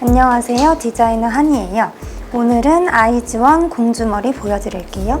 안녕하세요. 디자이너 한이에요. 오늘은 아이즈원 공주머리 보여드릴게요.